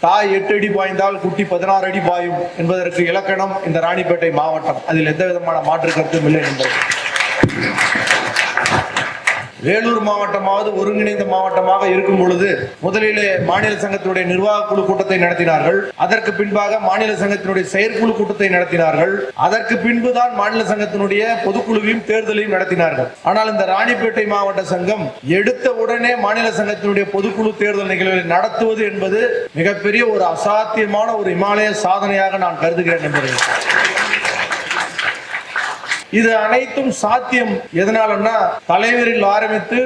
தாய் எட்டு அடி பாய்ந்தால் குட்டி பதினாறு அடி பாயும் என்பதற்கு இலக்கணம் இந்த ராணிப்பேட்டை மாவட்டம். அதில் எந்த விதமான மாற்று கருத்தும் இல்லை என்பது. வேலூர் மாவட்டமாவது ஒருங்கிணைந்த மாவட்டமாக இருக்கும் பொழுது முதலிலே மாநில சங்கத்தினுடைய நிர்வாக குழு கூட்டத்தை நடத்தினார்கள். அதற்கு பின்பாக மாநில சங்கத்தினுடைய செயற்குழு கூட்டத்தை நடத்தினார்கள். அதற்கு பின்புதான் மாநில சங்கத்தினுடைய பொதுக்குழுவையும் தேர்தலையும் நடத்தினார்கள். ஆனால் இந்த ராணிப்பேட்டை மாவட்ட சங்கம் எடுத்த உடனே மாநில சங்கத்தினுடைய பொதுக்குழு தேர்தல் நிகழ்வுகளை நடத்துவது என்பது மிகப்பெரிய ஒரு அசாத்தியமான ஒரு இமாலய சாதனையாக நான் கருதுகிறேன் என்பதை. இது அனைத்தும் சாத்தியம். எதனாலன்னா தலைவரில் ஆரம்பித்து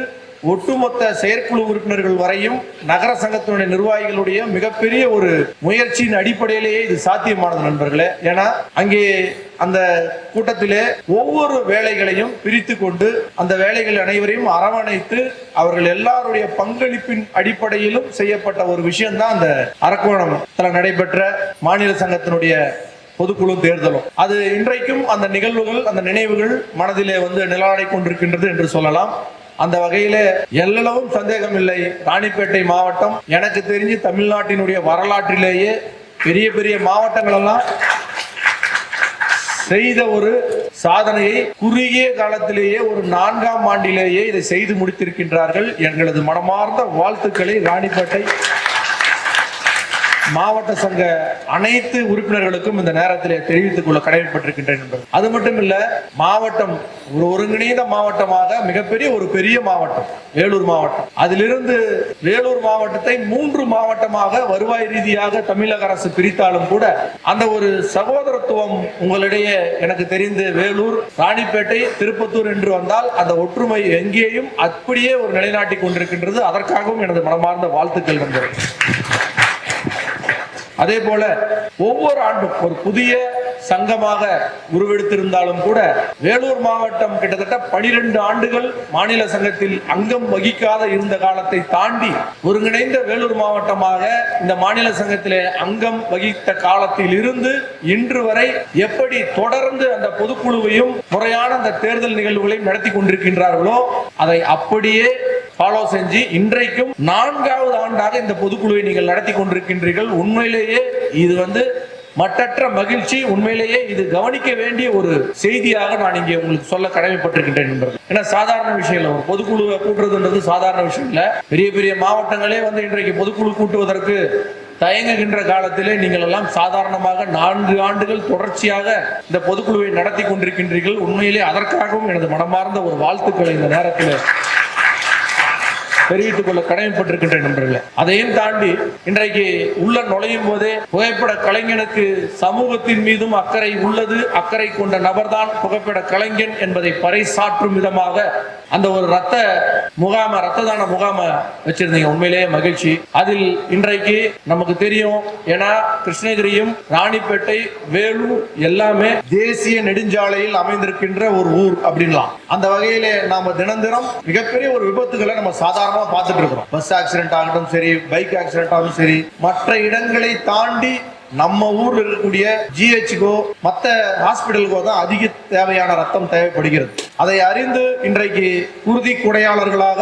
ஒட்டுமொத்த செயற்குழு உறுப்பினர்கள் வரையும் நகர சங்கத்தினுடைய நிர்வாகிகளுடைய மிகப்பெரிய ஒரு முயற்சியின் அடிப்படையிலேயே இது சாத்தியமானது நண்பர்களே. ஏன்னா அங்கே அந்த கூட்டத்திலே ஒவ்வொரு வேலைகளையும் பிரித்து கொண்டு அந்த வேலைகள் அனைவரையும் அரவணைத்து அவர்கள் எல்லாருடைய பங்களிப்பின் அடிப்படையிலும் செய்யப்பட்ட ஒரு விஷயம்தான் அந்த அரக்கோணத்தில் நடைபெற்ற மாநில சங்கத்தினுடைய பொதுக்குழு தேர்தலும். அது இன்றைக்கும் அந்த நிகழ்வுகள் அந்த நினைவுகள் மனதிலே வந்து நிலாடை கொண்டிருக்கின்றது என்று சொல்லலாம். அந்த வகையில எல்லளவும் சந்தேகம் இல்லை ராணிப்பேட்டை மாவட்டம் எனக்கு தெரிஞ்சு தமிழ்நாட்டினுடைய வரலாற்றிலேயே பெரிய பெரிய மாவட்டங்கள் எல்லாம் செய்த ஒரு சாதனையை குறுகிய காலத்திலேயே ஒரு நான்காம் ஆண்டிலேயே இதை செய்து முடித்திருக்கின்றார்கள். எங்களது மனமார்ந்த வாழ்த்துக்களை ராணிப்பேட்டை மாவட்ட சங்க அனைத்து உறுப்பினர்களுக்கும் இந்த நேரத்தில் தெரிவித்துக் கொள்ள கடமைப்பட்டிருக்கின்றேன் என்பது. அது மட்டும் இல்ல மாவட்டம் ஒரு ஒருங்கிணைந்த மாவட்டமாக மிகப்பெரிய ஒரு பெரிய மாவட்டம் வேலூர் மாவட்டம். அதிலிருந்து வேலூர் மாவட்டத்தை மூன்று மாவட்டமாக வருவாய் ரீதியாக தமிழக அரசு பிரித்தாலும் கூட அந்த ஒரு சகோதரத்துவம் உங்களிடையே எனக்கு தெரிந்து வேலூர் ராணிப்பேட்டை திருப்பத்தூர் என்று வந்தால் அந்த ஒற்றுமை எங்கேயும் அப்படியே ஒரு நிலைநாட்டி கொண்டிருக்கின்றது. அதற்காகவும் எனது மனமார்ந்த வாழ்த்துக்கள் வந்தது அதே போல ஒவ்வொரு ஆண்டும் ஒரு புதிய சங்கமாக உருவெடுத்திருந்தாலும் கூட வேலூர் மாவட்டம் கிட்டத்தட்ட பனிரெண்டு ஆண்டுகள் மாநில சங்கத்தில் அங்கம் வகிக்காத இருந்த காலத்தை தாண்டி ஒருங்கிணைந்த வேலூர் மாவட்டமாக இந்த மாநில சங்கத்திலே அங்கம் வகித்த காலத்தில் இருந்து இன்று வரை எப்படி தொடர்ந்து அந்த பொதுக்குழுவையும் முறையான அந்த தேர்தல் நிகழ்வுகளையும் நடத்தி கொண்டிருக்கின்றார்களோ அதை அப்படியே ஃபாலோ செஞ்சு இன்றைக்கும் நான்காவது ஆண்டாக இந்த பொதுக்குழுவை நீங்கள் நடத்தி கொண்டிருக்கின்றீர்கள். உண்மையிலேயே இது வந்து மட்டற்ற மகிழ்ச்சி. உண்மையிலேயே இது கவனிக்க வேண்டிய ஒரு செய்தியாக நான் இங்கே உங்களுக்கு சொல்ல கடமைப்பட்டிருக்கின்றேன் நண்பர்கள். ஏன்னா சாதாரண விஷயம் இல்லை. ஒரு பொதுக்குழுவை கூட்டுறதுன்றது சாதாரண விஷயம் இல்லை. பெரிய பெரிய மாவட்டங்களே வந்து இன்றைக்கு பொதுக்குழு கூட்டுவதற்கு தயங்குகின்ற காலத்திலே நீங்கள் எல்லாம் சாதாரணமாக நான்கு ஆண்டுகள் தொடர்ச்சியாக இந்த பொதுக்குழுவை நடத்தி கொண்டிருக்கின்றீர்கள். உண்மையிலே அதற்காகவும் எனது மனமார்ந்த ஒரு வாழ்த்துக்களை இந்த நேரத்தில் தெரிவித்துக் கொள்ள கடமைப்பட்டிருக்கின்ற நண்பர்களே. அதையும் தாண்டி இன்றைக்கு உள்ள நுழையும் போதே புகைப்பட கலைஞனுக்கு சமூகத்தின் மீதும் அக்கறை உள்ளது. அக்கறை கொண்ட நபர்தான் புகைப்பட கலைஞன் என்பதை பறைசாற்றும் விதமாக அந்த ஒரு ரத்த முகாம ரத்த தான முகாம வச்சிருந்தீங்க. உண்மையிலேயே மகிழ்ச்சி. அதில் இன்றைக்கு நமக்கு தெரியும் ஏன்னா கிருஷ்ணகிரியும் ராணிப்பேட்டை வேலூர் எல்லாமே தேசிய நெடுஞ்சாலையில் அமைந்திருக்கின்ற ஒரு ஊர் அப்படின்லாம். அந்த வகையிலே நாம தினம் தினம் மிகப்பெரிய ஒரு விபத்துகளை நம்ம சாதாரணமா பார்த்துட்டு இருக்கிறோம். பஸ் ஆக்சிடென்ட் ஆகட்டும் சரி பைக் ஆக்சிடென்ட் ஆகட்டும் சரி மற்ற இடங்களை தாண்டி நம்ம ஊர்ல இருக்கக்கூடிய ஜிஹெச்சுக்கோ மற்ற ஹாஸ்பிட்டலுக்கோ தான் அதிக தேவையான ரத்தம் தேவைப்படுகிறது. அதை அறிந்து இன்றைக்கு குருதி குடையாளர்களாக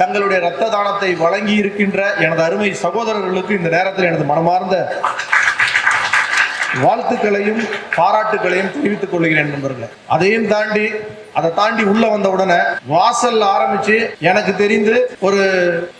தங்களுடைய ரத்த தானத்தை வழங்கி இருக்கின்ற எனது அருமை சகோதரர்களுக்கு இந்த நேரத்தில் எனது மனமார்ந்த வாழ்த்துக்களையும் பாராட்டுகளையும் தெரிவித்துக் கொள்கிறேன் நண்பர்களே. அதையும் தாண்டி அதை தாண்டி உள்ள வந்த உடனே வாசல்ல ஆரம்பிச்சு எனக்கு தெரிந்து ஒரு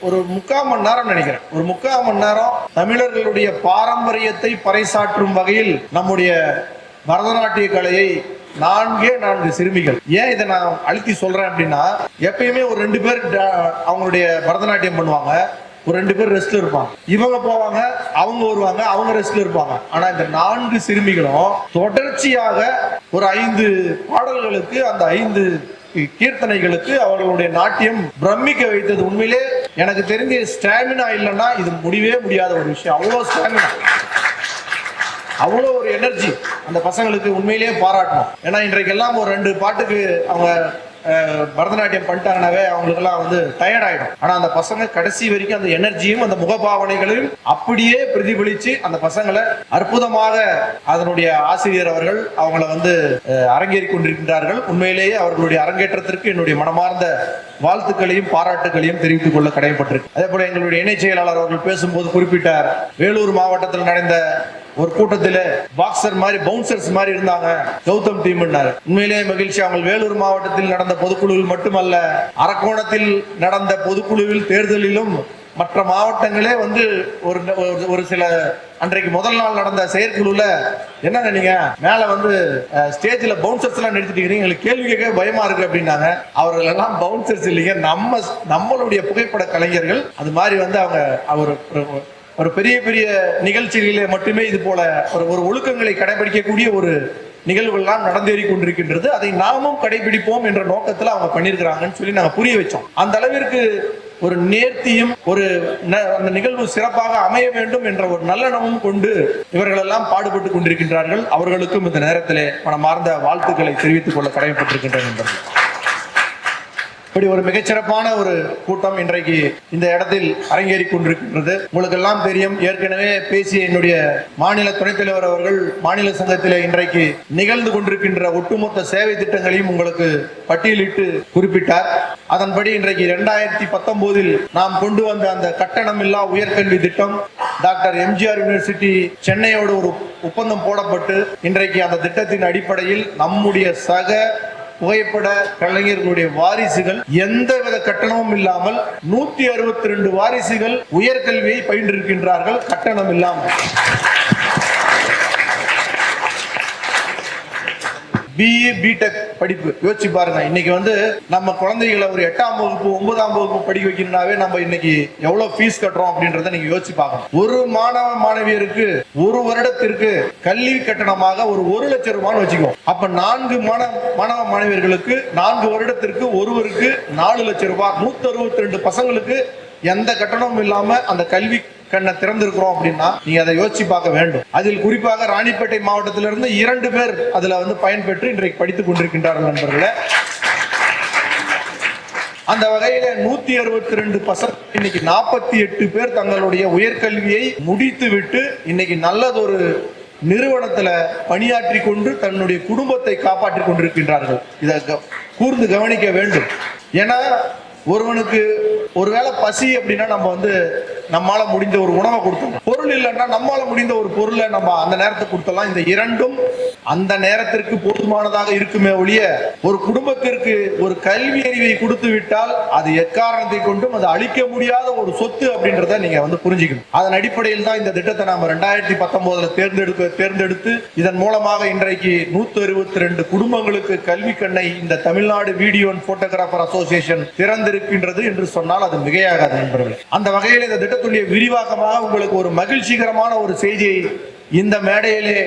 ஒரு முக்கால் மணி நேரம் நினைக்கிறேன். ஒரு முக்கால் மணி நேரம் தமிழர்களுடைய பாரம்பரியத்தை பறைசாற்றும் வகையில் நம்முடைய பரதநாட்டிய கலையை நான்கே நான்கு சிறுமிகள். ஏன் இதை நான் அழுத்தி சொல்றேன் அப்படின்னா எப்பயுமே ஒரு ரெண்டு பேர் ட- அவங்களுடைய பரதநாட்டியம் பண்ணுவாங்க. ஒரு ரெண்டு பேர் ரெஸ்ட்ல இருப்பாங்க. இவங்க போவாங்க அவங்க வருவாங்க அவங்க ரெஸ்ட்ல இருப்பாங்க. ஆனா இந்த நான்கு சிறுமிகளும் தொடர்ச்சியாக ஒரு ஐந்து பாடல்களுக்கு அந்த ஐந்து கீர்த்தனைகளுக்கு அவர்களுடைய நாட்டியம் பிரமிக்க வைத்தது. உண்மையிலே எனக்கு தெரிஞ்ச ஸ்டாமினா இல்லைன்னா இது முடியவே முடியாத ஒரு விஷயம். அவ்வளோ ஸ்டாமினா அவ்வளோ ஒரு எனர்ஜி அந்த பசங்களுக்கு உண்மையிலேயே பாராட்டணும். ஏன்னா இன்றைக்கெல்லாம் ஒரு ரெண்டு பாட்டுக்கு அவங்க பரதநாட்டியம் பண்ணிட்டாங்கனாவே அவங்களுக்கெல்லாம் வந்து டயர்ட் ஆனால் அந்த பசங்க கடைசி வரைக்கும் அந்த எனர்ஜியும் அந்த முகபாவனைகளையும் அப்படியே பிரதிபலித்து அந்த பசங்களை அற்புதமாக அதனுடைய ஆசிரியர் அவர்கள் அவங்கள வந்து அரங்கேறி கொண்டிருக்கின்றார்கள். உண்மையிலேயே அவர்களுடைய அரங்கேற்றத்திற்கு என்னுடைய மனமார்ந்த வாழ்த்துக்களையும் பாராட்டுகளையும் தெரிவித்துக் கொள்ள கடமைப்பட்டிருக்கு அதே போல எங்களுடைய இணைச் செயலாளர் அவர்கள் பேசும்போது குறிப்பிட்டார் வேலூர் மாவட்டத்தில் நடந்த ஒரு கூட்டத்தில் பாக்ஸர் மாதிரி பவுன்சர்ஸ் மாதிரி இருந்தாங்க. கௌதம் டீம் உண்மையிலேயே மகிழ்ச்சி. அவங்க வேலூர் மாவட்டத்தில் நடந்த பொதுக்குழுவில் மட்டுமல்ல அரக்கோணத்தில் நடந்த பொதுக்குழுவில் தேர்தலிலும் மற்ற மாவட்டங்களே வந்து ஒரு ஒரு- ஒரு சில அன்றைக்கு முதல் நாள் நடந்த செயற்குழுல என்னங்க நீங்க? மேல வந்து ஸ்டேஜ்ல பவுன்சர்ஸ் எல்லாம் நிறுத்திட்டு எங்களுக்கு கேள்வி கேட்க பயமா இருக்கு அப்படின்னாங்க. அவர்கள் எல்லாம் பவுன்சர்ஸ் இல்லைங்க. நம்ம நம்மளுடைய புகைப்பட கலைஞர்கள். அது மாதிரி வந்து அவங்க அவர் ஒரு- பெரிய பெரிய நிகழ்ச்சிகளிலே மட்டுமே இது போல ஒரு ஒரு ஒழுக்கங்களை கடைபிடிக்கக்கூடிய ஒரு நிகழ்வுகள்லாம் நடந்தேறி கொண்டிருக்கின்றது. அதை நாமும் கடைபிடிப்போம் என்ற நோக்கத்துல அவங்க பண்ணியிருக்கிறாங்கன்னு சொல்லி நாங்க புரிய வச்சோம். அந்த அளவிற்கு ஒரு நேர்த்தியும் ஒரு ந- அந்த நிகழ்வு சிறப்பாக அமைய வேண்டும் என்ற ஒரு நல்லெண்ணமும் கொண்டு இவர்கள் எல்லாம் பாடுபட்டு கொண்டிருக்கின்றார்கள். அவர்களுக்கும் இந்த நேரத்திலே மனமார்ந்த வாழ்த்துக்களை தெரிவித்துக் கொள்ள கடமைப்பட்டிருக்கின்றன நண்பர்கள் இப்படி ஒரு மிகச்சிறப்பான ஒரு கூட்டம் இன்றைக்கு இந்த இடத்தில் அரங்கேறி கொண்டிருக்கின்றது உங்களுக்கு எல்லாம் தெரியும் ஏற்கனவே பேசிய என்னுடைய மாநில துணைத் தலைவர் அவர்கள் மாநில சங்கத்தில் இன்றைக்கு நிகழ்ந்து கொண்டிருக்கின்ற ஒட்டுமொத்த சேவை திட்டங்களையும் உங்களுக்கு பட்டியலிட்டு குறிப்பிட்டார். அதன்படி இன்றைக்கு இரண்டாயிரத்தி பத்தொன்பதில் நாம் கொண்டு வந்த அந்த கட்டணமில்லா உயர்கல்வி திட்டம் டாக்டர் எம்ஜிஆர் யூனிவர்சிட்டி சென்னையோடு ஒரு ஒப்பந்தம் போடப்பட்டு இன்றைக்கு அந்த திட்டத்தின் அடிப்படையில் நம்முடைய சக புகைப்பட கலைஞர்களுடைய வாரிசுகள் எந்தவித கட்டணமும் இல்லாமல் நூத்தி அறுபத்தி ரெண்டு வாரிசுகள் உயர்கல்வியை பயின்றிருக்கின்றார்கள். கட்டணம் இல்லாமல். பிஏ பிடெக் படிப்பு. யோசிச்சு பாருங்க. இன்னைக்கு வந்து நம்ம குழந்தைகளை ஒரு எட்டாம் வகுப்பு ஒன்பதாம் வகுப்பு படிக்க வைக்கணும்னாவே நம்ம இன்னைக்கு எவ்வளவு ஃபீஸ் கட்டுறோம் அப்படின்றத நீங்க யோசிச்சு பார்க்கணும். ஒரு மாணவ மாணவியருக்கு ஒரு வருடத்திற்கு கல்வி கட்டணமாக ஒரு ஒரு லட்சம் ரூபான்னு வச்சுக்கோ. அப்ப நான்கு மாணவ மாணவ மாணவியர்களுக்கு நான்கு வருடத்திற்கு ஒருவருக்கு நாலு லட்சம் ரூபாய். நூத்தி அறுபத்தி ரெண்டு பசங்களுக்கு எந்த கட்டணமும் இல்லாம அந்த கல்வி கண்ணை திறந்திருக்கிறோம் அப்படின்னா நீங்க அதை யோசிச்சு பார்க்க வேண்டும். அதில் குறிப்பாக ராணிப்பேட்டை மாவட்டத்திலிருந்து இரண்டு பேர் அதுல வந்து பயன்பெற்று இன்றைக்கு படித்துக் கொண்டிருக்கின்றார்கள் நண்பர்களே. அந்த வகையில நூத்தி அறுபத்தி ரெண்டு பசங்க இன்னைக்கு நாற்பத்தி எட்டு பேர் தங்களுடைய உயர்கல்வியை முடித்து விட்டு இன்னைக்கு நல்லதொரு நிறுவனத்துல பணியாற்றி கொண்டு தன்னுடைய குடும்பத்தை காப்பாற்றி கொண்டிருக்கின்றார்கள். இதை க- கூர்ந்து கவனிக்க வேண்டும். ஏன்னா ஒருவனுக்கு ஒருவேளை பசி அப்படின்னா நம்ம வந்து நம்மால முடிந்த ஒரு உணவை கொடுத்தோம் பொருள் இல்லைன்னா நம்மால முடிந்த ஒரு பொருளை நம்ம அந்த நேரத்தை கொடுத்தலாம் இந்த இரண்டும் அந்த நேரத்திற்கு போதுமானதாக இருக்குமே ஒழிய ஒரு குடும்பத்திற்கு ஒரு கல்வி அறிவை கொடுத்து விட்டால் அது எக்காரணத்தை கொண்டும் அது அழிக்க முடியாத ஒரு சொத்து அப்படின்றத நீங்க வந்து புரிஞ்சுக்கணும். அதன் அடிப்படையில் தான் இந்த திட்டத்தை நாம ரெண்டாயிரத்தி பத்தொன்பதுல தேர்ந்தெடுக்க தேர்ந்தெடுத்து இதன் மூலமாக இன்றைக்கு நூத்தி அறுபத்தி ரெண்டு குடும்பங்களுக்கு கல்வி கண்ணை இந்த Tamil Nadu video and photographer association இருக்கின்றது என்று சொன்னால் அது மிகையாகாது நண்பர்கள். அந்த வகையில் இந்த திட்டத்துடைய விரிவாக்கமாக உங்களுக்கு ஒரு மகிழ்ச்சிகரமான ஒரு செய்தியை இந்த மேடையிலே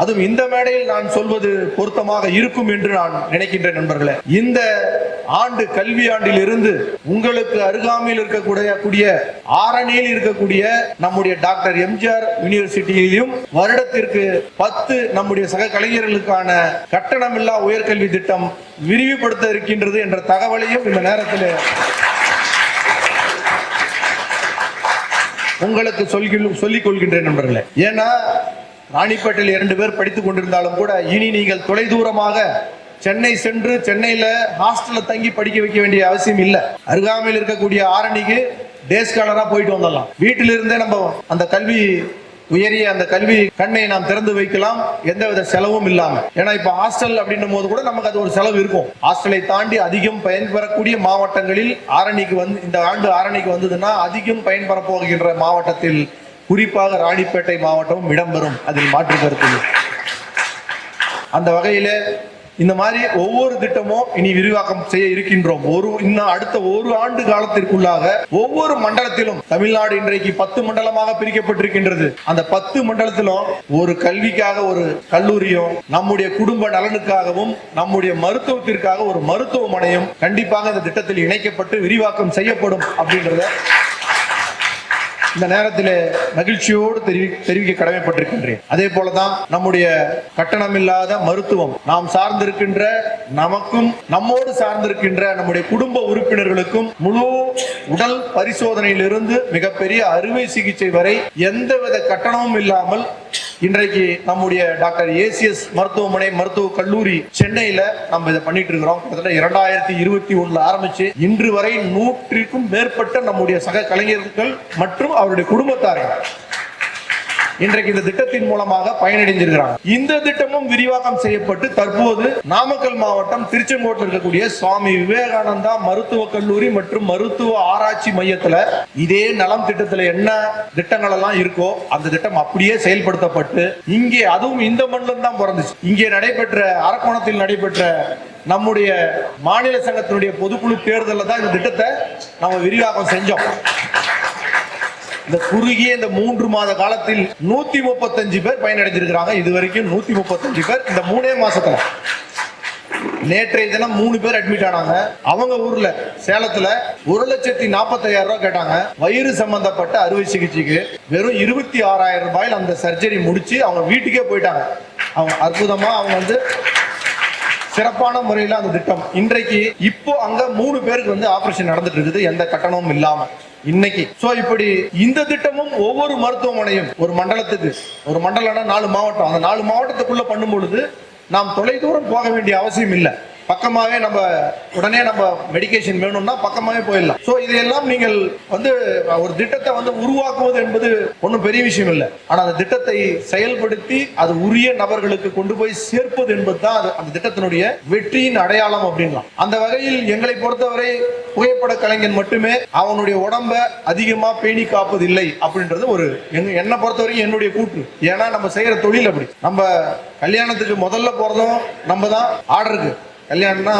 அதுவும் இந்த மேடையில் நான் சொல்வது பொருத்தமாக இருக்கும் என்று நான் நினைக்கின்றேன் நண்பர்களே. இந்த ஆண்டு கல்வி ஆண்டில் இருந்து உங்களுக்கு அருகாமையில் இருக்கக்கூடிய கூடிய ஆரணியில் இருக்கக்கூடிய நம்முடைய டாக்டர் எம்ஜிஆர் யூனிவர்சிட்டியிலும் வருடத்திற்கு பத்து நம்முடைய சக கலைஞர்களுக்கான கட்டணமில்லா உயர்கல்வி திட்டம் விரிவுபடுத்த இருக்கின்றது என்ற தகவலையும் இந்த நேரத்தில் உங்களுக்கு சொல்லி சொல்லிக் கொள்கின்றேன் நண்பர்களே. ஏன்னா ராணிப்பேட்டையில் இரண்டு பேர் படித்துக் கொண்டிருந்தாலும் கூட இனி நீங்கள் தொலைதூரமாக சென்னை சென்று சென்னையில் ஹாஸ்டலில் தங்கி படிக்க வைக்க வேண்டிய அவசியம் இல்லை. அருகாமையில் இருக்கக்கூடிய ஆரணிக்கு டே ஸ்காலரா போயிட்டு வந்துடலாம். வீட்டிலிருந்தே நம்ம அந்த கல்வி உயரிய அந்த கல்வி கண்ணை நாம் திறந்து வைக்கலாம். எந்தவித செலவும் இல்லாம. ஏன்னா இப்ப ஹாஸ்டல் அப்படின்னும் போது கூட நமக்கு அது ஒரு செலவு இருக்கும். ஹாஸ்டலை தாண்டி அதிகம் பயன்பெறக்கூடிய மாவட்டங்களில் ஆரணிக்கு வந்து இந்த ஆண்டு ஆரணிக்கு வந்ததுன்னா அதிகம் பயன்பெற போகின்ற மாவட்டத்தில் குறிப்பாக ராணிப்பேட்டை மாவட்டமும் இடம்பெறும் அதில் மாற்று கருத்து அந்த வகையில இந்த மாதிரி ஒவ்வொரு திட்டமும் இனி விரிவாக்கம் செய்ய இருக்கின்றோம். ஒரு இன்னும் அடுத்த ஒரு ஆண்டு காலத்திற்குள்ளாக ஒவ்வொரு மண்டலத்திலும் தமிழ்நாடு இன்றைக்கு பத்து மண்டலமாக பிரிக்கப்பட்டிருக்கின்றது. அந்த பத்து மண்டலத்திலும் ஒரு கல்விக்காக ஒரு கல்லூரியும் நம்முடைய குடும்ப நலனுக்காகவும் நம்முடைய மருத்துவத்திற்காக ஒரு மருத்துவமனையும் கண்டிப்பாக இந்த திட்டத்தில் இணைக்கப்பட்டு விரிவாக்கம் செய்யப்படும் அப்படின்றத இந்த நேரத்தில் மகிழ்ச்சியோடு தெரிவி தெரிவிக்க கடமைப்பட்டிருக்கின்றேன். அதே போலதான் நம்முடைய கட்டணமில்லாத மருத்துவம். நாம் சார்ந்திருக்கின்ற நமக்கும் நம்மோடு சார்ந்திருக்கின்ற நம்முடைய குடும்ப உறுப்பினர்களுக்கும் முழு உடல் பரிசோதனையிலிருந்து மிகப்பெரிய அறுவை சிகிச்சை வரை எந்தவித கட்டணமும் இல்லாமல் இன்றைக்கு நம்முடைய டாக்டர் ஏசிஎஸ் மருத்துவமனை மருத்துவ கல்லூரி சென்னையில நம்ம இதை பண்ணிட்டு இருக்கிறோம். கிட்டத்தட்ட இரண்டாயிரத்தி இருபத்தி ஒண்ணுல ஆரம்பிச்சு இன்று வரை நூற்றிற்கும் மேற்பட்ட நம்முடைய சக கலைஞர்கள் மற்றும் அவருடைய குடும்பத்தார்கள் இன்றைக்கு இந்த திட்டத்தின் மூலமாக பயனடைஞ்சிருக்கிறாங்க இந்த திட்டமும் விரிவாக்கம் செய்யப்பட்டு தற்போது நாமக்கல் மாவட்டம் திருச்செங்கோட்டில் இருக்கக்கூடிய சுவாமி விவேகானந்தா மருத்துவக் கல்லூரி மற்றும் மருத்துவ ஆராய்ச்சி மையத்துல இதே நலம் திட்டத்துல என்ன திட்டங்கள் எல்லாம் இருக்கோ அந்த திட்டம் அப்படியே செயல்படுத்தப்பட்டு இங்கே அதுவும் இந்த மண்ணில் தான் பிறந்துச்சு. இங்கே நடைபெற்ற அரக்கோணத்தில் நடைபெற்ற நம்முடைய மாநில சங்கத்தினுடைய பொதுக்குழு தேர்தலில் தான் இந்த திட்டத்தை நம்ம விரிவாக்கம் செஞ்சோம். இந்த குறுகிய இந்த மூன்று மாத காலத்தில் நூத்தி முப்பத்தஞ்சு பேர் பயனடைஞ்சிருக்கிறாங்க. இது வரைக்கும் நூத்தி முப்பத்தஞ்சு பேர் இந்த மூணே மாசத்துல. நேற்றைய தினம் மூணு பேர் அட்மிட் ஆனாங்க. அவங்க ஊர்ல சேலத்துல ஒரு லட்சத்தி நாற்பத்தாயிரம் ரூபாய் கேட்டாங்க. வயிறு சம்பந்தப்பட்ட அறுவை சிகிச்சைக்கு வெறும் இருபத்தி ஆறாயிரம் ரூபாயில் அந்த சர்ஜரி முடிச்சு அவங்க வீட்டுக்கே போயிட்டாங்க. அவங்க அற்புதமா அவங்க வந்து சிறப்பான முறையில் அந்த திட்டம். இன்றைக்கு இப்போ அங்க மூணு பேருக்கு வந்து ஆபரேஷன் நடந்துட்டு இருக்குது. எந்த கட்டணமும் இல்லாம. இன்னைக்கு. சோ இப்படி இந்த திட்டமும் ஒவ்வொரு மருத்துவமனையும் ஒரு மண்டலத்துக்கு ஒரு மண்டலம்னா நாலு மாவட்டம். அந்த நாலு மாவட்டத்துக்குள்ள பண்ணும் பொழுது நாம் தொலைதூரம் போக வேண்டிய அவசியம் இல்லை. பக்கமாகவே நம்ம உடனே நம்ம மெடிகேஷன் வேணும்னா பக்கமாகவே போயிடலாம். ஸோ இதையெல்லாம் நீங்கள் வந்து ஒரு திட்டத்தை வந்து உருவாக்குவது என்பது ஒன்றும் பெரிய விஷயம் இல்லை. ஆனால் அந்த திட்டத்தை செயல்படுத்தி அது உரிய நபர்களுக்கு கொண்டு போய் சேர்ப்பது என்பது தான் அது அந்த திட்டத்தினுடைய வெற்றியின் அடையாளம் அப்படின்லாம். அந்த வகையில் எங்களை பொறுத்தவரை புகைப்பட கலைஞன் மட்டுமே அவனுடைய உடம்ப அதிகமாக பேணி காப்பதில்லை அப்படின்றது ஒரு எங்க- என்னை பொறுத்தவரைக்கும் என்னுடைய கூற்று. ஏன்னா நம்ம செய்கிற தொழில் அப்படி. நம்ம கல்யாணத்துக்கு முதல்ல போகிறதும் நம்ம தான். ஆர்டருக்கு. கல்யாணம்னா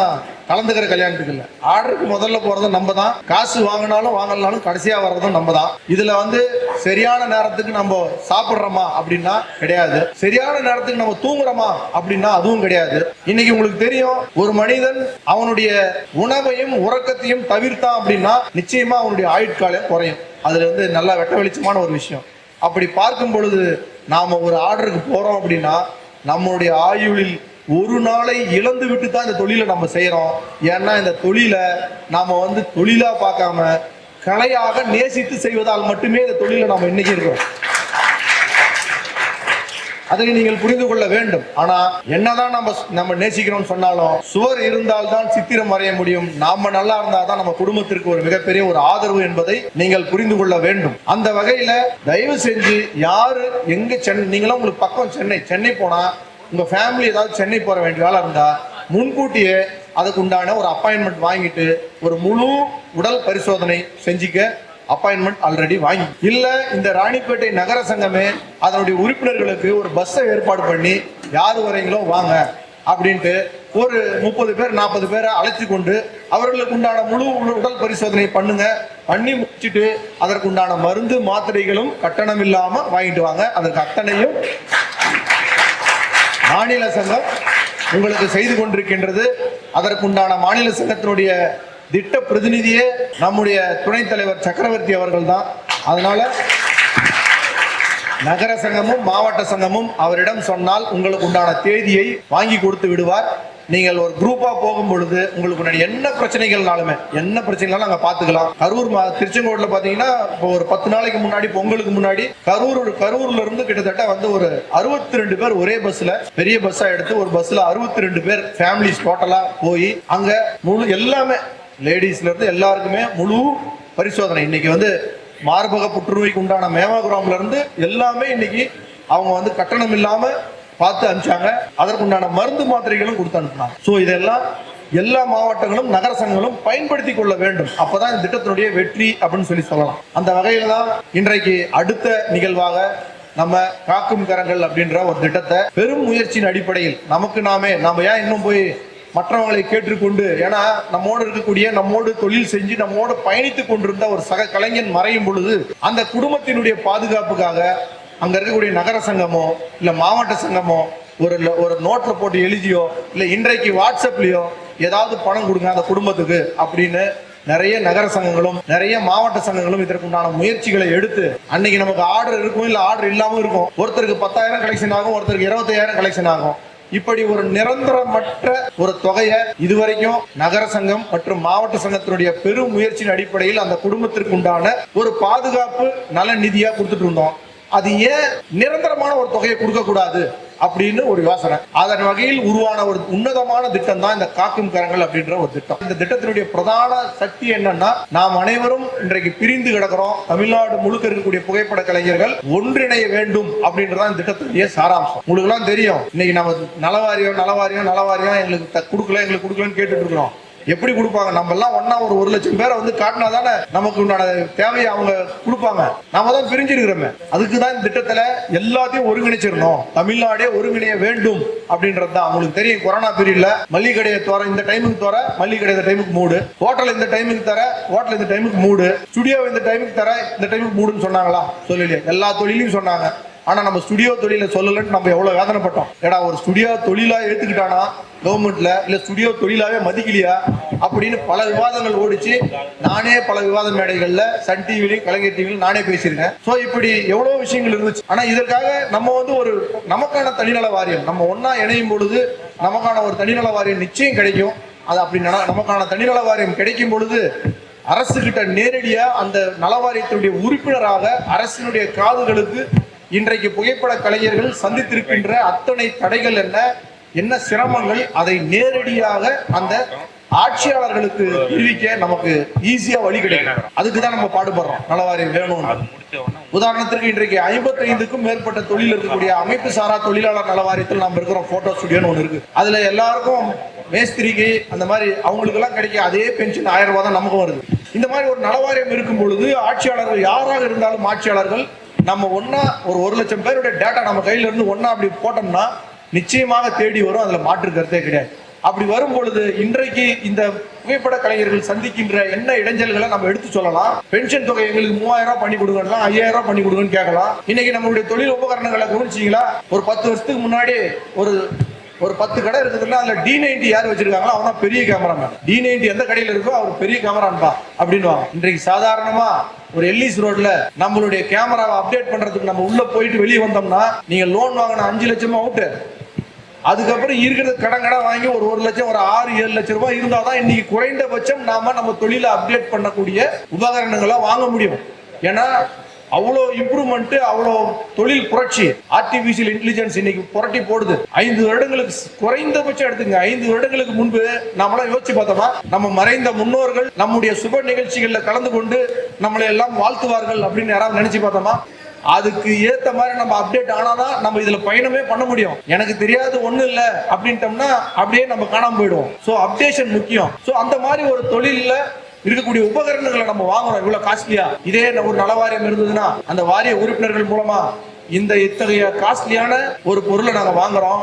கலந்துக்கிற கல்யாணத்துக்கு இல்ல. ஆர்டருக்கு முதல்ல போறதும் நம்ம தான் காசு வாங்கினாலும் வாங்கலனாலும் கடைசியா வர்றதும் நம்ம தான் இதுல வந்து சரியான நேரத்துக்கு நம்ம சாப்பிடுறோமா அப்படின்னா கிடையாது. சரியான நேரத்துக்கு நம்ம தூங்குறோமா அப்படின்னா அதுவும் கிடையாது. இன்னைக்கு உங்களுக்கு தெரியும் ஒரு மனிதன் அவனுடைய உணவையும் உறக்கத்தையும் தவிர்த்தான் அப்படின்னா நிச்சயமா அவனுடைய ஆயுட்காலம் குறையும். அதுல வந்து நல்லா வெட்ட வெளிச்சமான ஒரு விஷயம். அப்படி பார்க்கும் பொழுது நாம ஒரு ஆர்டருக்கு போறோம் அப்படின்னா நம்மளுடைய ஆயுளில் ஒரு நாளை இழந்து விட்டு தான் இந்த தொழிலை நம்ம செய்கிறோம் ஏன்னா இந்த தொழிலை நாம் வந்து தொழிலாக பார்க்காம கலையாக நேசித்து செய்வதால் மட்டுமே இந்த தொழிலை நாம் இன்னைக்கு இருக்கிறோம். அதை நீங்கள் புரிந்து கொள்ள வேண்டும். ஆனா என்னதான் நம்ம நம்ம நேசிக்கிறோம் சொன்னாலும் சுவர் இருந்தால் தான் சித்திரம் வரைய முடியும். நாம நல்லா இருந்தா தான் நம்ம குடும்பத்திற்கு ஒரு மிகப்பெரிய ஒரு ஆதரவு என்பதை நீங்கள் புரிந்து கொள்ள வேண்டும். அந்த வகையில தயவு செஞ்சு யாரு எங்க சென்னை நீங்களும் உங்களுக்கு பக்கம் சென்னை சென்னை போனா உங்கள் ஃபேமிலி ஏதாவது சென்னை போற வேண்டிய வேலை இருந்தால் முன்கூட்டியே அதுக்கு உண்டான ஒரு அப்பாயின்மெண்ட் வாங்கிட்டு ஒரு முழு உடல் பரிசோதனை செஞ்சுக்க அப்பாயின்மெண்ட் ஆல்ரெடி வாங்கி. இல்ல இந்த ராணிப்பேட்டை நகர சங்கமே அதனுடைய உறுப்பினர்களுக்கு ஒரு பஸ்ஸை ஏற்பாடு பண்ணி யார் வரீங்களோ வாங்க அப்படின்ட்டு ஒரு முப்பது பேர் நாற்பது பேரை அழைத்து கொண்டு அவர்களுக்கு உண்டான முழு உடல் பரிசோதனை பண்ணுங்க பண்ணி முடிச்சுட்டு அதற்கு உண்டான மருந்து மாத்திரைகளும் கட்டணம் இல்லாம வாங்கிட்டு வாங்க. அதற்கு அத்தனையும் மாநில சங்கம் உங்களுக்கு செய்து கொண்டிருக்கின்றது. அதற்குண்டான மாநில சங்கத்தினுடைய திட்ட பிரதிநிதியே நம்முடைய துணைத் தலைவர் சக்கரவர்த்தி அவர்கள் தான் அதனால நகர சங்கமும் மாவட்ட சங்கமும் அவரிடம் சொன்னால் உங்களுக்கு உண்டான தேதியை வாங்கி கொடுத்து விடுவார். நீங்கள் ஒரு குரூப்பா போகும் பொழுது உங்களுக்கு என்ன பிரச்சனைகள்னாலுமே என்ன பிரச்சனைகளும் நாங்க பாத்துக்கலாம் கரூர் மா- திருச்செங்கோடுல பாத்தீங்கன்னா இப்போ ஒரு பத்து நாளைக்கு முன்னாடி பொங்கலுக்கு முன்னாடி கரூர் கரூர்ல இருந்து கிட்டத்தட்ட வந்து ஒரு அறுபத்தி ரெண்டு பேர் ஒரே பஸ்ல பெரிய பஸ்ஸா எடுத்து ஒரு பஸ்ல அறுபத்தி ரெண்டு பேர் ஃபேமிலிஸ் டோட்டலா போய் அங்க முழு எல்லாமே லேடிஸ்ல இருந்து எல்லாருக்குமே முழு பரிசோதனை. இன்னைக்கு வந்து மார்பக புற்றுநோய்க்கு உண்டான மேமோகிராம்ல இருந்து எல்லாமே இன்னைக்கு அவங்க வந்து கட்டணம் இல்லாம பார்த்து அனுப்பிச்சாங்க. அதற்குண்டான மருந்து மாத்திரைகளும் கொடுத்து அனுப்பினாங்க. ஸோ இதெல்லாம் எல்லா மாவட்டங்களும் நகர சங்கங்களும் பயன்படுத்தி கொள்ள வேண்டும். அப்பதான் இந்த திட்டத்தினுடைய வெற்றி அப்படின்னு சொல்லி சொல்லலாம். அந்த வகையில தான் இன்றைக்கு அடுத்த நிகழ்வாக நம்ம காக்கும் கரங்கள் அப்படின்ற ஒரு திட்டத்தை பெரும் முயற்சியின் அடிப்படையில் நமக்கு நாமே நாம ஏன் இன்னும் போய் மற்றவங்களை கேட்டுக்கொண்டு ஏன்னா நம்மோடு இருக்கக்கூடிய நம்மோடு தொழில் செஞ்சு நம்மோடு பயணித்துக் கொண்டிருந்த ஒரு சக கலைஞன் மறையும் பொழுது அந்த குடும்பத்தினுடைய பாதுகாப்புக்காக அங்க இருக்கக்கூடிய நகர சங்கமோ இல்ல மாவட்ட சங்கமோ ஒரு ஒரு நோட்ல போட்டு எழுதியோ இல்ல இன்றைக்கு வாட்ஸ்அப்லயோ ஏதாவது பணம் கொடுங்க அந்த குடும்பத்துக்கு அப்படின்னு நிறைய நகர சங்கங்களும் நிறைய மாவட்ட சங்கங்களும் இதற்குண்டான முயற்சிகளை எடுத்து அன்னைக்கு நமக்கு ஆர்டர் இருக்கும் இல்ல ஆர்டர் இல்லாம இருக்கும். ஒருத்தருக்கு பத்தாயிரம் கலெக்ஷன் ஆகும் ஒருத்தருக்கு இருபத்தாயிரம் கலெக்ஷன் ஆகும். இப்படி ஒரு நிரந்தரமற்ற ஒரு தொகையை இதுவரைக்கும் நகர சங்கம் மற்றும் மாவட்ட சங்கத்தினுடைய பெரும் முயற்சியின் அடிப்படையில் அந்த குடும்பத்திற்கு உண்டான ஒரு பாதுகாப்பு நல நிதியா கொடுத்துட்டு இருந்தோம். அது ஏன் நிரந்தரமான ஒரு தொகையை கொடுக்க கூடாது அப்படின்னு ஒரு யோசனை. அதன் வகையில் உருவான ஒரு உன்னதமான திட்டம் தான் இந்த காக்கும் கரங்கள் அப்படின்ற ஒரு திட்டம். இந்த திட்டத்தினுடைய பிரதான சக்தி என்னன்னா நாம் அனைவரும் இன்றைக்கு பிரிந்து கிடக்கிறோம். தமிழ்நாடு முழுக்க இருக்கக்கூடிய புகைப்பட கலைஞர்கள் ஒன்றிணைய வேண்டும் அப்படின்றதான் இந்த திட்டத்தினுடைய சாராம்சம். உங்களுக்கு எல்லாம் தெரியும். இன்னைக்கு நம்ம நலவாரியம் நலவாரியம் நலவாரியம் எங்களுக்கு த- கொடுக்கல எங்களுக்கு கொடுக்கலன்னு கேட்டுட்டு இருக்கிறோம். எப்படி கொடுப்பாங்க? நம்ம எல்லாம் ஒன்னா ஒரு ஒரு லட்சம் பேரை வந்து காட்டினா தானே நமக்கு உண்டான தேவையை அவங்க கொடுப்பாங்க. நாம தான் பிரிஞ்சிருக்கிறோமே. அதுக்கு தான் இந்த திட்டத்துல எல்லாத்தையும் ஒருங்கிணைச்சிடணும். தமிழ்நாடே ஒருங்கிணைய வேண்டும் அப்படின்றது தான். அவங்களுக்கு தெரியும் கொரோனா பீரியட்ல மல்லிகை கடையை தோற இந்த டைமுக்கு தோற மல்லிகை கடை இந்த டைமுக்கு மூடு. ஹோட்டல் இந்த டைமுக்கு தர ஹோட்டல் இந்த டைமுக்கு மூடு. ஸ்டுடியோ இந்த டைமுக்கு தர இந்த டைமுக்கு மூடுன்னு சொன்னாங்களா சொல்லலையே. எல்லா தொழிலையும் சொன்னாங்க. ஆனா நம்ம ஸ்டுடியோ தொழில சொல்லலன்னு நம்ம எவ்வளவு வேதனைப்பட்டோம். ஏடா ஒரு ஸ்டுடியோ தொழிலா ஏத்துக்கிட்டானா கவர்மெண்ட்ல இல்ல ஸ்டுடியோ தொழிலாவே மதிக்கலையா? அப்படின்னு பல விவாதங்கள் ஓடிச்சு நானே பல விவாத மேடைகள்ல சன் டிவிலையும் கலைஞர் டிவிலையும் நானே பேசியிருக்கேன். சோ இப்படி எவ்வளவு விஷயங்கள் இருந்துச்சு. ஆனா இதற்காக நம்ம வந்து ஒரு நமக்கான தனிநல வாரியம். நம்ம ஒன்றா இணையும் பொழுது நமக்கான ஒரு தனிநல வாரியம் நிச்சயம் கிடைக்கும். அது அப்படி நமக்கான தனிநல வாரியம் கிடைக்கும் பொழுது அரசு கிட்ட நேரடியா அந்த நலவாரியத்தினுடைய உறுப்பினராக அரசினுடைய காதுகளுக்கு இன்றைக்கு புகைப்பட கலைஞர்கள் சந்தித்திருக்கின்ற அத்தனை தடைகள் என்ன என்ன சிரமங்கள் அதை நேரடியாக அந்த ஆட்சியாளர்களுக்கு தெரிவிக்க நமக்கு ஈஸியா வழி கிடைக்கும். அதுக்கு தான் நம்ம பாடுபடுறோம். நலவாரியம் வேணும் உதாரணத்திற்கு இன்றைக்கு ஐம்பத்தைந்துக்கும் மேற்பட்ட தொழில் இருக்கக்கூடிய அமைப்பு சாரா தொழிலாளர் நலவாரியத்தில் நம்ம இருக்கிறோம். போட்டோ ஸ்டுடியோன்னு ஒன்று இருக்கு. அதுல எல்லாருக்கும் மேஸ்திரிக்கு அந்த மாதிரி அவங்களுக்கு எல்லாம் கிடைக்க அதே பென்ஷன் ஆயிரம் ரூபாய் தான் நமக்கு வருது. இந்த மாதிரி ஒரு நலவாரியம் இருக்கும் பொழுது ஆட்சியாளர்கள் யாராக இருந்தாலும் ஆட்சியாளர்கள் நம்ம ஒன்றா ஒரு ஒரு லட்சம் பேருடைய டேட்டா நம்ம கையில இருந்து ஒன்றா அப்படி போட்டோம்னா நிச்சயமாக தேடி வரும். அதுல மாற்று கருத்தே கிடையாது. அப்படி வரும் பொழுது இன்றைக்கு இந்த புகைப்பட கலைஞர்கள் சந்திக்கின்ற என்ன இடைஞ்சல்களை நம்ம எடுத்து சொல்லலாம். பென்ஷன் தொகை எங்களுக்கு மூவாயிரம் ரூபாய் பண்ணி கொடுங்கலாம் ஐயாயிரம் ரூபாய் பண்ணி கொடுங்கன்னு கேட்கலாம். இன்னைக்கு நம்மளுடைய தொழில் உபகரணங்களை கவனிச்சிங்களா? ஒரு பத்து வருஷத்துக்கு முன்னாடி ஒரு ஒரு பத்து கடை இருக்குதுன்னா அதுல டி நைன்டி யார் வச்சிருக்காங்களோ அவனா பெரிய கேமராமேன் டி நைன்டி எந்த கடையில இருக்கோ அவர் பெரிய கேமரான்பா அப்படின்வாங்க இன்றைக்கு சாதாரணமா ஒரு எல்லிஸ் ரோட்ல நம்மளுடைய கேமராவை அப்டேட் பண்றதுக்கு நம்ம உள்ள போயிட்டு வெளியே வந்தோம்னா நீங்க லோன் வாங்கின அஞ்சு லட்சமா அவுட்டு அதுக்கப்புறம் இருக்கிறது கடன் கடன் வாங்கி ஒரு ஒரு லட்சம் ஒரு ஆறு ஏழு லட்சம் ரூபாய் இருந்தாதான் இன்னைக்கு குறைந்தபட்சம் நாம நம்ம தொழிலை அப்டேட் பண்ணக்கூடிய உபகரணங்களை வாங்க முடியும். ஏன்னா அவ்வளோ இம்ப்ரூவ்மெண்ட் அவ்வளோ தொழில் புரட்சி. ஆர்டிபிஷியல் இன்டெலிஜென்ஸ் இன்னைக்கு புரட்டி போடுது. ஐந்து வருடங்களுக்கு குறைந்தபட்சம் எடுத்துங்க. ஐந்து வருடங்களுக்கு முன்பு நம்மளாம் யோசிச்சு பார்த்தோமா? நம்ம மறைந்த முன்னோர்கள் நம்முடைய சுப நிகழ்ச்சிகளில் கலந்து கொண்டு நம்மளை எல்லாம் வாழ்த்துவார்கள் அப்படின்னு யாராவது நினைச்சு பார்த்தோமா? அதுக்கு ஏத்த மாதிரி நம்ம அப்டேட் ஆனாதான் நம்ம இதுல பயணமே பண்ண முடியும். எனக்கு தெரியாது ஒண்ணு இல்ல அப்படின்ட்டோம்னா அப்படியே நம்ம காணாம போயிடுவோம். சோ அப்டேஷன் முக்கியம். சோ அந்த மாதிரி ஒரு தொழில்ல இருக்கக்கூடிய உபகரணங்களை நம்ம வாங்குறோம் இவ்வளவு காஸ்ட்லியா இதே ஒரு நல வாரியம் இருந்ததுன்னா அந்த வாரிய உறுப்பினர்கள் மூலமா இந்த இத்தகைய காஸ்ட்லியான ஒரு பொருளை நாங்க வாங்குறோம்.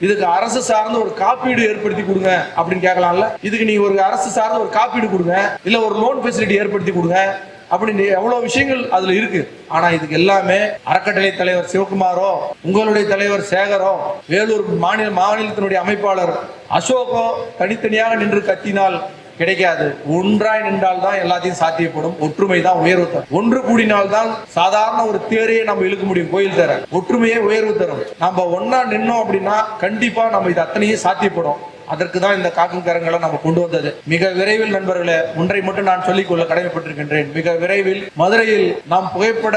இதுக்கு அரசு சார்ந்த ஒரு காப்பீடு ஏற்படுத்தி கொடுங்க அப்படின்னு கேட்கலாம்ல? இதுக்கு நீங்க ஒரு அரசு சார்ந்த ஒரு காப்பீடு கொடுங்க. இல்ல ஒரு லோன் ஃபெசிலிட்டி ஏற்படுத்தி கொடுங்க. அப்படின்னு எவ்வளவு விஷயங்கள் அதுல இருக்கு. ஆனா இதுக்கு எல்லாமே அறக்கட்டளை தலைவர் சிவகுமாரோ உங்களுடைய தலைவர் சேகரோ வேலூர் மாநில மாநிலத்தினுடைய அமைப்பாளர் அசோகோ தனித்தனியாக நின்று கத்தினால் கிடைக்காது. ஒன்றாய் நின்றால் தான் எல்லாத்தையும் சாத்தியப்படும். ஒற்றுமை தான் உயர்வு தரும். ஒன்று கூடினால் தான் சாதாரண ஒரு தேரையே நம்ம இழுக்க முடியும் கோயில் தர. ஒற்றுமையே உயர்வு தரும். நம்ம ஒன்னா நின்னோம் அப்படின்னா கண்டிப்பா நம்ம இது அத்தனையும் சாத்தியப்படும். அதற்கு தான் இந்த காக்கும் கரங்களை நம்ம கொண்டு வந்தது. மிக விரைவில் நண்பர்களே ஒன்றை மட்டும் நான் சொல்லிக்கொள்ள கடமைப்பட்டிருக்கின்றேன். மிக விரைவில் மதுரையில் நாம் புகைப்பட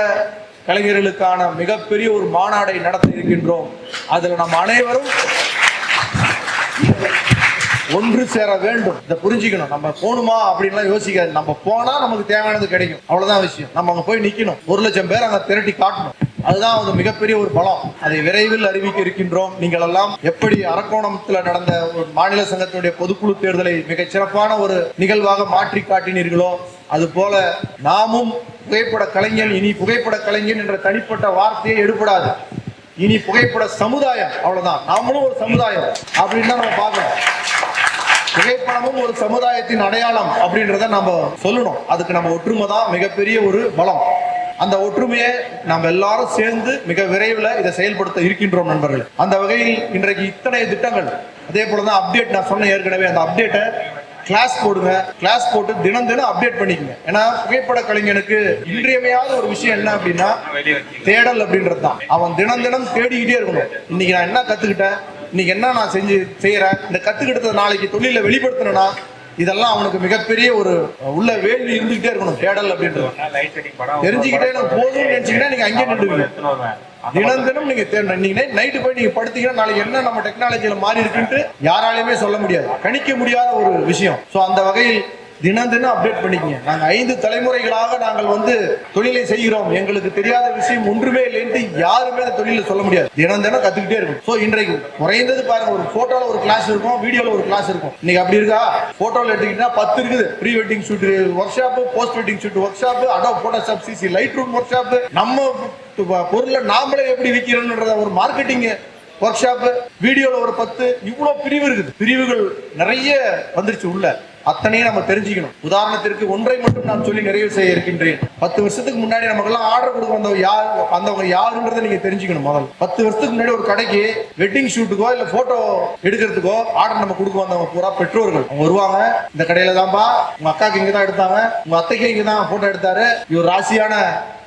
கலைஞர்களுக்கான மிகப்பெரிய ஒரு மாநாடை நடத்த இருக்கின்றோம். அதில் நம் அனைவரும் ஒன்று சேர வேண்டும். இதை புரிஞ்சுக்கணும். நம்ம போகணுமா அப்படின்லாம் யோசிக்காது. நம்ம போனா நமக்கு தேவையானது கிடைக்கும். அவ்வளவுதான் விஷயம். நம்ம அங்க போய் நிக்கணும். ஒரு லட்சம் பேர் அங்க திரட்டி காட்டணும். அதுதான் அது மிகப்பெரிய ஒரு பலம். அதை விரைவில் அறிவிக்க இருக்கின்றோம். நீங்கள் எல்லாம் எப்படி அரக்கோணத்தில் நடந்த ஒரு மாநில சங்கத்தினுடைய பொதுக்குழு தேர்தலை மிகச் சிறப்பான ஒரு நிகழ்வாக மாற்றி காட்டினீர்களோ அது போல நாமும் புகைப்பட கலைஞன் இனி புகைப்பட கலைஞன் என்ற தனிப்பட்ட வார்த்தையே எடுபடாது. இனி புகைப்பட சமுதாயம். அவ்வளவுதான். நாமளும் ஒரு சமுதாயம். அப்படின்னு தான் நம்ம பார்க்கணும். புகைப்படமும் ஒரு சமுதாயத்தின் அடையாளம் அப்படின்றத நம்ம சொல்லணும். அதுக்கு நம்ம ஒற்றுமை தான் மிகப்பெரிய ஒரு பலம். அந்த ஒற்றுமையை நாம் எல்லாரும் சேர்ந்து மிக விரைவில் இதை செயல்படுத்த இருக்கின்றோம் நண்பர்கள். அந்த வகையில் இன்றைக்கு இத்தனை திட்டங்கள் அதே போல தான் அப்டேட் நான் சொன்ன ஏற்கனவே அந்த அப்டேட்டை கிளாஸ் போடுங்க. கிளாஸ் போட்டு தினம் தினம் அப்டேட் பண்ணிக்கங்க. ஏன்னா புகைப்பட கலைஞனுக்கு இன்றியமையாத ஒரு விஷயம் என்ன அப்படின்னா தேடல் அப்படின்றது தான். அவன் தினம் தினம் தேடிக்கிட்டே இருக்கணும். இன்னைக்கு நான் என்ன கத்துக்கிட்டேன்? இன்னைக்கு என்ன நான் செஞ்சு செய்யறேன் இந்த கத்துக்கிட்டதை நாளைக்கு தொழில வெளிப்படுத்தணும்னா இதெல்லாம் அவனுக்கு மிகப்பெரிய ஒரு உள்ள வேள்வி இருந்துகிட்டே இருக்கணும் தேடல் அப்படின்றது. தெரிஞ்சுக்கிட்டே எனக்கு போதும்னு நினைச்சீங்கன்னா நீங்க அங்கேயே நின்றுவீங்க தினம் தினம் நீங்க தேடணும் இன்னைக்கு நைட்டு போய் நீங்க படுத்தீங்கன்னா நாளைக்கு என்ன நம்ம டெக்னாலஜியில மாறி இருக்குன்ட்டு யாராலையுமே சொல்ல முடியாது. கணிக்க முடியாத ஒரு விஷயம். சோ அந்த வகையில் தினம் தினம் அப்டேட் பண்ணிக்கங்க. நாங்கள் ஐந்து தலைமுறைகளாக நாங்கள் வந்து தொழிலை செய்கிறோம். எங்களுக்கு தெரியாத விஷயம் ஒன்றுமே இல்லைன்ட்டு யாருமே அந்த தொழிலை சொல்ல முடியாது. தினம் தினம் கத்துக்கிட்டே இருக்கும். ஸோ இன்றைக்கு குறைந்தது பாருங்க ஒரு போட்டோல ஒரு கிளாஸ் இருக்கும் வீடியோல ஒரு கிளாஸ் இருக்கும். இன்னைக்கு அப்படி இருக்கா? போட்டோல எடுத்துக்கிட்டா பத்து இருக்குது. Pre wedding shoot workshop post wedding shoot workshop Adobe Photoshop CC Lightroom workshop நம்ம பொருளை நாமளே எப்படி விற்கிறோம்ன்றத ஒரு மார்க்கெட்டிங் ஒர்க் ஷாப் வீடியோல ஒரு பத்து இவ்வளவு பிரிவு இருக்குது. பிரிவுகள் நிறைய வந்துருச்சு உள்ள. அத்தனையும் நம்ம தெரிஞ்சுக்கணும். உதாரணத்திற்கு ஒன்றை மட்டும் நான் சொல்லி நிறைவு செய்ய இருக்கின்றேன். பத்து வருஷத்துக்கு முன்னாடி நமக்கெல்லாம் ஆர்டர் கொடுக்க வந்தவங்க யார் வந்தவங்க யாருன்றதை நீங்க தெரிஞ்சுக்கணும் முதல்ல. பத்து வருஷத்துக்கு முன்னாடி ஒரு கடைக்கு வெட்டிங் ஷூட்டுக்கோ இல்ல போட்டோ எடுக்கிறதுக்கோ ஆர்டர் நம்ம கொடுக்க வந்தவங்க பூரா பெற்றோர்கள். அவங்க வருவாங்க இந்த கடையில தான்ப்பா உங்க அக்காக்கு இங்க தான் எடுத்தாங்க உங்க அத்தைக்கு இங்க தான் போட்டோ எடுத்தாரு. இவர் ராசியான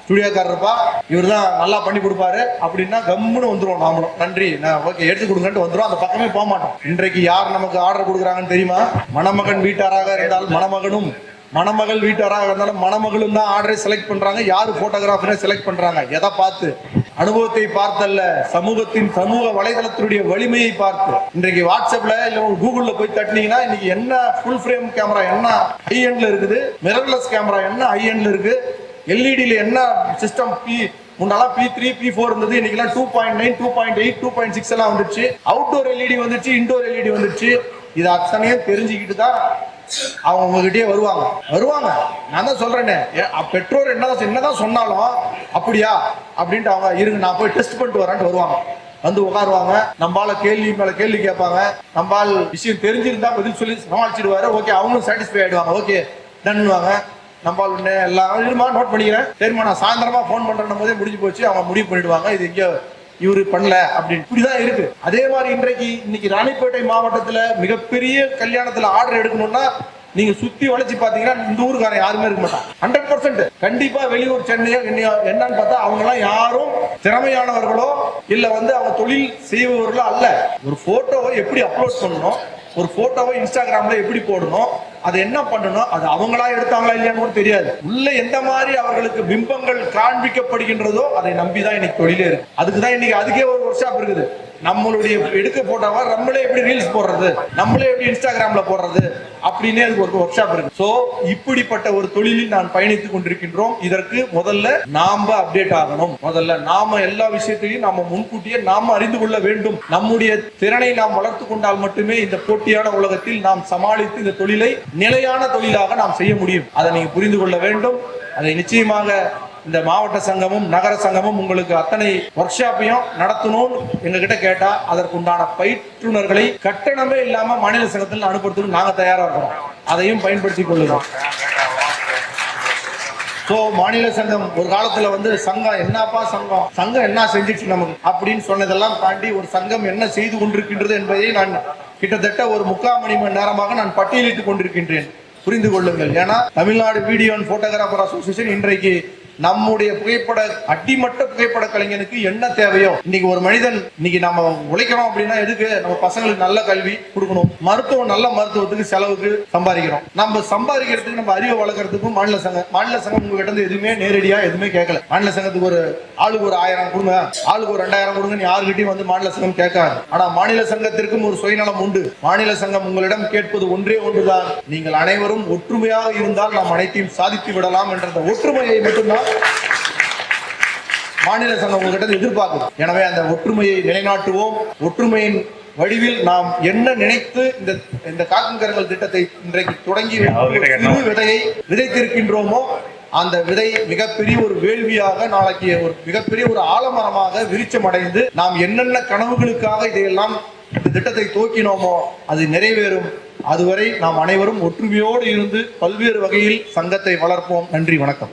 ஸ்டுடியோக்காரருப்பா. இவர் தான் நல்லா பண்ணி கொடுப்பாரு. அப்படின்னா கம்முன்னு வந்துடும் நாமளும். நன்றி. நான் ஓகே எடுத்து கொடுங்கன்ட்டு வந்துடும் அந்த பக்கமே போக மாட்டோம். இன்றைக்கு யார் நமக்கு ஆர்டர் கொடுக்குறாங்கன்னு தெரியுமா? மணமகன் வீட்டாராக இருந்தால் மணமகனும் மணமகள் வீட்டாராக இருந்தாலும் மணமகளும் தான் ஆர்டரை செலக்ட் பண்றாங்க. யாரு போட்டோகிராஃபரை செலக்ட் பண்றாங்க? எதை பார்த்து? அனுபவத்தை பார்த்தல்ல. சமூகத்தின் சமூக வலைதளத்தினுடைய வலிமையை பார்த்து. இன்றைக்கு வாட்ஸ்அப்ல இல்ல கூகுள்ல போய் தட்டினீங்கன்னா இன்னைக்கு என்ன ஃபுல் ஃப்ரேம் கேமரா என்ன ஹை எண்ட்ல இருக்குது? மிரர்லெஸ் கேமரா என்ன ஹை எண்ட்ல இருக்கு? எல்இடியில் என்ன சிஸ்டம் பி முன்னாலாம் பி த்ரீ பி ஃபோர் இருந்தது. இன்னைக்கெல்லாம் two point nine two point eight two point six எல்லாம் வந்துருச்சு. அவுட்டோர் எல்இடி வந்துருச்சு இன்டோர் எல்இடி வந்துருச்சு. இது அத்தனையும் தெரிஞ்சுக்கிட்டு தான் அவங்க உங்ககிட்டயே வருவாங்க. வருவாங்க. நான் தான் சொல்றேனே. பெற்றோர் என்னதான் என்னதான் சொன்னாலும் அப்படியா? அப்படின்ட்டு அவங்க இருங்க நான் போய் டெஸ்ட் பண்ணிட்டு வரேன்ட்டு வருவாங்க. வந்து உட்காருவாங்க. நம்மால கேள்வி மேல கேள்வி கேட்பாங்க. நம்மால் விஷயம் தெரிஞ்சிருந்தா பதில் சொல்லி சமாளிச்சிடுவாரு. ஓகே அவங்களும் சாட்டிஸ்ஃபை ஆயிடுவாங்க. ஓகே டன்னுவாங்க நம்பால் ஒண்ணு எல்லாம் இருமா? நோட் பண்ணிக்கிறேன். சரிம்மா நான் சாயந்தரமா ஃபோன் பண்றேன் போதே முடிஞ்சு போச்சு. அவங்க முடிவு பண்ணிடுவாங்க. இது எங்கேயோ இவரு பண்ணல அப்படின்னு. இப்படிதான் இருக்கு. அதே மாதிரி இன்றைக்கு இன்னைக்கு ராணிப்பேட்டை மாவட்டத்துல மிகப்பெரிய கல்யாணத்துல ஆர்டர் எடுக்கணும்னா நீங்க சுத்தி வளைச்சு பாத்தீங்கன்னா இந்த ஊருக்காரன் யாருமே இருக்க மாட்டான். ஹண்ட்ரட் பர்சன்ட் கண்டிப்பா வெளியூர் சென்னையோ என்னன்னு பார்த்தா அவங்க எல்லாம் யாரும் திறமையானவர்களோ இல்ல வந்து அவங்க தொழில் செய்பவர்களோ அல்ல. ஒரு போட்டோவை எப்படி அப்லோட் பண்ணணும்? ஒரு போட்டோவை இன்ஸ்டாகிராம்ல எப்படி போடணும்? அதை என்ன பண்ணணும்? அது அவங்களா எடுத்தாங்களா இல்லையான்னு தெரியாது. உள்ள எந்த மாதிரி அவர்களுக்கு பிம்பங்கள் காண்பிக்கப்படுகின்றதோ அதை நம்பிதான் இன்னைக்கு தொழிலே இருக்கு. அதுக்கு தான் இன்னைக்கு அதுக்கே ஒரு ஒர்க் ஷாப் இருக்குது. நம்மளுடைய எடுக்க போட்டோவா நம்மளே எப்படி ரீல்ஸ் போடுறது? நம்மளே எப்படி இன்ஸ்டாகிராம்ல போடுறது? அப்படின்னே அதுக்கு ஒரு ஒர்க் ஷாப் இருக்கு. ஸோ இப்படிப்பட்ட ஒரு தொழிலில் நான் பயணித்துக் கொண்டிருக்கின்றோம். இதற்கு முதல்ல நாம அப்டேட் ஆகணும். முதல்ல நாம எல்லா விஷயத்தையும் நாம முன்கூட்டியே நாம அறிந்து கொள்ள வேண்டும். நம்முடைய திறனை நாம் வளர்த்து கொண்டால் மட்டுமே இந்த போட்டியான உலகத்தில் நாம் சமாளித்து இந்த தொழிலை நிலையான தொழிலாக நாம் செய்ய முடியும். அதை நீங்க புரிந்து கொள்ள வேண்டும். அதை நிச்சயமாக இந்த மாவட்ட சங்கமும் நகர சங்கமும் உங்களுக்கு அத்தனை ஒர்க் ஷாப்பையும் நடத்தணும்னு எங்ககிட்ட கேட்டா அதற்குண்டான பயிற்றுனர்களை கட்டணமே இல்லாம மாநில சங்கத்தில் அனுப்புறதுக்கு நாங்க தயாரா இருக்கிறோம். அதையும் பயன்படுத்திக் கொள்ளுகிறோம் ஸோ மாநில சங்கம் ஒரு காலத்துல வந்து சங்கம் என்னப்பா சங்கம்? சங்கம் என்ன செஞ்சிச்சு நமக்கு? அப்படின்னு சொன்னதெல்லாம் தாண்டி ஒரு சங்கம் என்ன செய்து கொண்டிருக்கின்றது என்பதை நான் கிட்டத்தட்ட ஒரு முக்கால் மணி மணி நேரமாக நான் பட்டியலிட்டுக் கொண்டிருக்கின்றேன். புரிந்து கொள்ளுங்கள். ஏன்னா Tamil Nadu video and photographer association இன்றைக்கு நம்முடைய புகைப்பட அடிமட்ட புகைப்பட கலைஞனுக்கு என்ன தேவையோ இன்னைக்கு ஒரு மனிதன் இன்னைக்கு நம்ம உழைக்கிறோம் அப்படின்னா எதுக்கு? நம்ம பசங்களுக்கு நல்ல கல்வி கொடுக்கணும். மருத்துவம் நல்ல மருத்துவத்துக்கு செலவுக்கு சம்பாதிக்கிறோம். நம்ம சம்பாதிக்கிறதுக்கு நம்ம அறிவை வளர்க்கறதுக்கும் மாநில சங்கம் மாநில சங்கம் உங்ககிட்ட இருந்து எதுவுமே நேரடியா எதுவுமே கேட்கல. மாநில சங்கத்துக்கு ஒரு ஆளுக்கு ஒரு ஆயிரம் கொடுங்க. ஆளுக்கு ஒரு ரெண்டாயிரம் கொடுங்கன்னு யாருக்கிட்டையும் வந்து மாநில சங்கம் கேட்காது. ஆனா மாநில சங்கத்திற்கும் ஒரு சுயநலம் உண்டு. மாநில சங்கம் உங்களிடம் கேட்பது ஒன்றே ஒன்றுதான். நீங்கள் அனைவரும் ஒற்றுமையாக இருந்தால் நாம் அனைத்தையும் சாதித்து விடலாம் என்ற ஒற்றுமையை மட்டும்தான் மாநில சங்கம் உங்ககிட்ட எதிர்பார்க்குது எனவே அந்த ஒற்றுமையை நிலைநாட்டுவோம். ஒற்றுமையின் வடிவில் நாம் என்ன நினைத்து இந்த இந்த காக்குங்கரங்கள் திட்டத்தை இன்றைக்கு தொடங்கி விதையை விதைத்திருக்கின்றோமோ அந்த விதை மிகப்பெரிய ஒரு வேள்வியாக நாளைக்கு ஒரு மிகப்பெரிய ஒரு ஆலமரமாக விருச்சம் அடைந்து நாம் என்னென்ன கனவுகளுக்காக இதையெல்லாம் இந்த திட்டத்தை துவக்கினோமோ அது நிறைவேறும். அதுவரை நாம் அனைவரும் ஒற்றுமையோடு இருந்து பல்வேறு வகையில் சங்கத்தை வளர்ப்போம். நன்றி வணக்கம்.